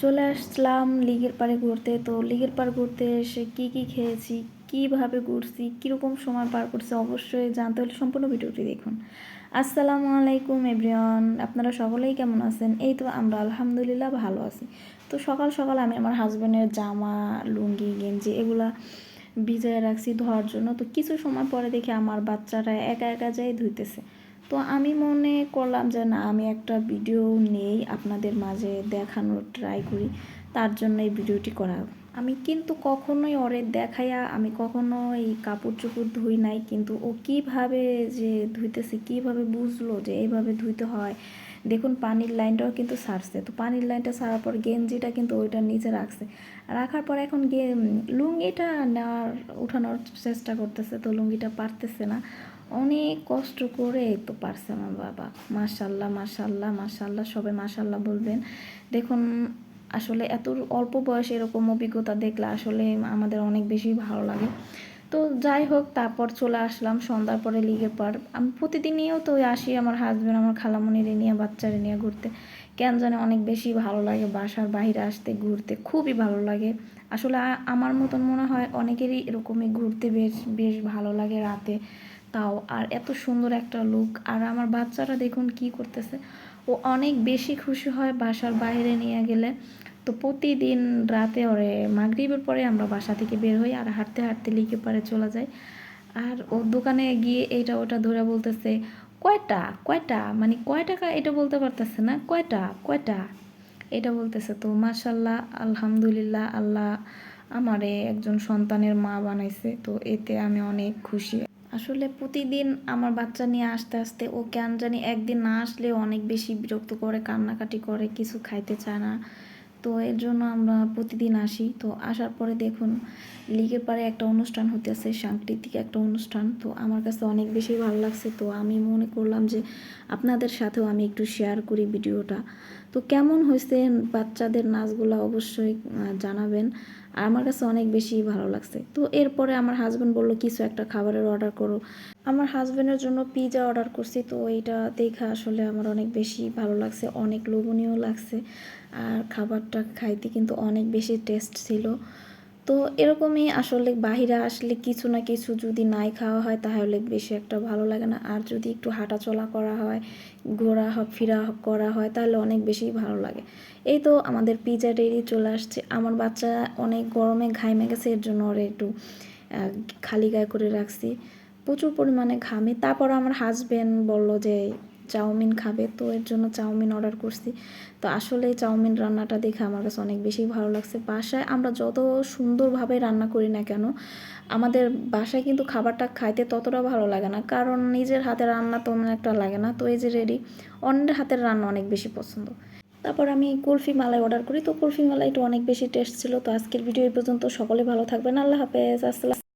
চলে আসলাম লিগের পাড়ে ঘুরতে। তো লিগের পাড় ঘুরতে এসে কি কি খেয়েছি, কীভাবে ঘুরছি, কীরকম সময় পার করছি অবশ্যই জানতে হলে সম্পূর্ণ ভিডিওটি দেখুন। আসসালামু আলাইকুম এভরিওয়ান, আপনারা সকলেই কেমন আছেন? এই তো আমরা আলহামদুলিল্লাহ ভালো আছি। তো সকাল সকাল আমি আমার হাজব্যান্ডের জামা, লুঙ্গি, গেঞ্জি এগুলা ভিজায় রাখছি ধোয়ার জন্য। তো কিছু সময় পরে দেখি আমার বাচ্চারা একা একা যাই ধুইতেছে। তো আমি মনে করলাম যে না, আমি একটা ভিডিও নেই আপনাদের মাঝে দেখানোর ট্রাই করি। তার জন্য এই ভিডিওটি করা। আমি কিন্তু কখনোই ওরে দেখাইয়া, আমি কখনো এই কাপড় চোপড় ধুই নাই, কিন্তু ও কীভাবে যে ধুইতেছে, কীভাবে বুঝলো যে এইভাবে ধুইতে হয়। দেখুন, পানির লাইনটাও কিন্তু সারছে। তো পানির লাইনটা সারার পর গেঞ্জিটা কিন্তু ওইটার নিচে রাখছে। রাখার পর এখন গে লুঙ্গিটা নেওয়ার, উঠানোর চেষ্টা করতেছে, তো লুঙ্গিটা পারতেছে না। অনেক কষ্ট করে তো পারছে আমার বাবা। মাশাল্লাহ মাশাল্লাহ মাশাল্লাহ সবে মাশাল্লাহ বলবেন। দেখুন, আসলে এত অল্প বয়সে এরকম অভিজ্ঞতা দেখলে আসলে আমাদের অনেক বেশি ভালো লাগে। তো যাই হোক, তারপর চলে আসলাম সন্ধ্যার পরে লিগের পার। আমি প্রতিদিনইও তো আসি আমার হাজব্যান্ড আমার খালামণিরে নিয়ে, বাচ্চারে নিয়ে ঘুরতে। কেন জানে অনেক বেশি ভালো লাগে বাসার বাইরে আসতে, ঘুরতে, খুবই ভালো লাগে। আসলে আমার মতন মনে হয় অনেকেরই এরকমই ঘুরতে বেশ বেশ ভালো লাগে রাতে। তাও আর এত সুন্দর একটা লুক আর আমার বাচ্চারা দেখুন কি করতেছে। ও অনেক বেশি খুশি হয় বাসার বাইরে নিয়ে গেলে। তো প্রতিদিন রাতে ওরে মাগরিবের পরে আমরা বাসা থেকে বের হই আর হাঁটতে হাঁটতে লিখে পারে চলে যাই। আর ও দোকানে গিয়ে এইটা ওটা ধরে বলতেছে, কয়টা? কয়টা? মানে কয় টাকা এটা বলতে পারতেছে না। কয়টা? কয়টা? এটা বলতেছে, তো মাশাল্লাহ, আলহামদুলিল্লাহ, আল্লাহ আমারে একজন সন্তানের মা বানাইছে। তো এতে আমি অনেক খুশি। আসলে প্রতিদিন আমার বাচ্চা নিয়ে আসতে আসতে ও কেন জানি একদিন না আসলে অনেক বেশি বিরক্ত করে, কান্নাকাটি করে, কিছু খাইতে চায় না। তো এর জন্য আমরা প্রতিদিন আসি। তো আসার পরে দেখুন, লিগের পারে একটা অনুষ্ঠান হতেছে সাংস্কৃতিক একটা অনুষ্ঠান। তো আমার কাছে অনেক বেশি ভালো লাগছে। তো আমি মনে করলাম যে আপনাদের সাথেও আমি একটু শেয়ার করি ভিডিওটা। তো কেমন হয়েছে বাচ্চাদের নাচগুলো অবশ্যই জানাবেন। আর আমার কাছে অনেক বেশি ভালো লাগছে। তো এরপরে আমার হাজব্যান্ড বলল, কিছু একটা খাবারের অর্ডার করো। আমার হাজব্যান্ডের জন্য পিজা অর্ডার করছি, তো এইটা দেখা আসলে আমার অনেক বেশি ভালো লাগছে, অনেক লোভনীয় লাগছে। আর খাবারটা খাইতে কিন্তু অনেক বেশি টেস্ট ছিল। তো এরকমই আসলে বাহিরে আসলে কিছু না কিছু যদি নাই খাওয়া হয়, তাহলে বেশি একটা ভালো লাগে না। আর যদি একটু হাঁটাচলা করা হয়, ঘোরা ফেরা করা হয়, তাহলে অনেক বেশি ভালো লাগে। এই তো আমাদের পিজা রেডি চলে আসছে। আমার বাচ্চা অনেক গরমে ঘাইমে গেছে এর জন্য ওরে একটু খালি গায়ে করে রাখছি। প্রচুর পরিমাণে ঘামে। তারপর আমার হাজবেন্ড বলল যে চাউমিন খাবে। তো এর জন্য চাউমিন অর্ডার করছি। তো আসলে চাউমিন রান্নাটা দেখে আমার কাছে অনেক বেশি ভালো লাগছে। বাসায় আমরা যত সুন্দরভাবে রান্না করি না কেন, আমাদের বাসায় কিন্তু খাবারটা খাইতে ততটা ভালো লাগে না। কারণ নিজের হাতে রান্না তেমন একটা লাগে না। তো এই যে রেডি অন্যের হাতের রান্না অনেক বেশি পছন্দ। তারপর আমি কুলফি মালাই অর্ডার করি। তো কুলফি মালাইটা অনেক বেশি টেস্ট ছিল। তো আজকের ভিডিও এই পর্যন্ত। সকলে ভালো থাকবেন। আল্লাহ হাফেজ। আসসালাম।